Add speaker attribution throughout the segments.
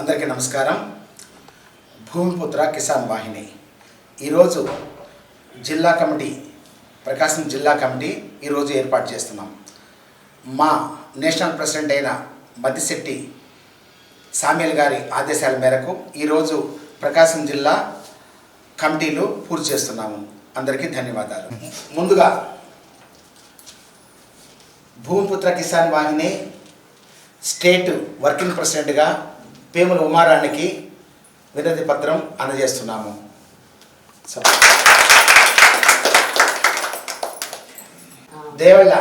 Speaker 1: అందరికీ నమస్కారం. భూమిపుత్ర కిసాన్ వాహిని. ఈరోజు జిల్లా కమిటీ ప్రకాశం జిల్లా కమిటీ ఈరోజు ఏర్పాటు చేస్తున్నాం. మా నేషనల్ ప్రెసిడెంట్ అయిన మద్దిశెట్టి సామ్యుల్ గారి ఆదేశాల మేరకు ఈరోజు ప్రకాశం జిల్లా కమిటీలు పూర్తి చేస్తున్నాము. అందరికీ ధన్యవాదాలు. ముందుగా భూమిపుత్ర కిసాన్ వాహిని స్టేట్ వర్కింగ్ ప్రెసిడెంట్గా పేముల ఉమారానికి వినతి పత్రం అందజేస్తున్నాము. దేవళ్ళ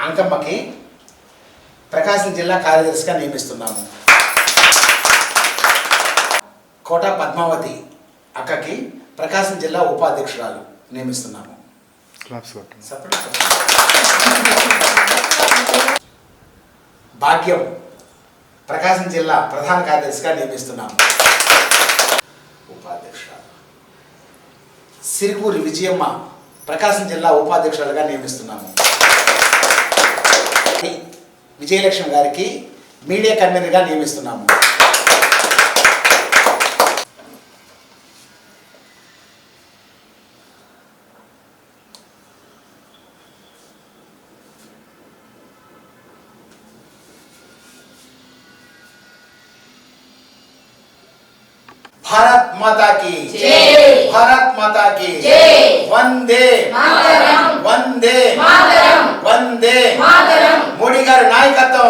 Speaker 1: అంకమ్మకి ప్రకాశం జిల్లా కార్యదర్శిగా నియమిస్తున్నాము. కోట పద్మావతి అక్కకి ప్రకాశం జిల్లా ఉపాధ్యక్షురాలు నియమిస్తున్నాము. భాగ్యం ప్రకాశం జిల్లా ప్రధాన కార్యదర్శిగా నియమిస్తున్నాము ఉపాధ్యక్షురాలు. సిరికూరి విజయమ్మ ప్రకాశం జిల్లా ఉపాధ్యక్షురాలుగా నియమిస్తున్నాము. విజయలక్ష్మి గారికి మీడియా కన్వీనర్గా నియమిస్తున్నాము. भारत माता की। भारत माता की।
Speaker 2: वंदे।
Speaker 1: वंदे। वंदे। मुड़ीगर
Speaker 2: नायकत्व।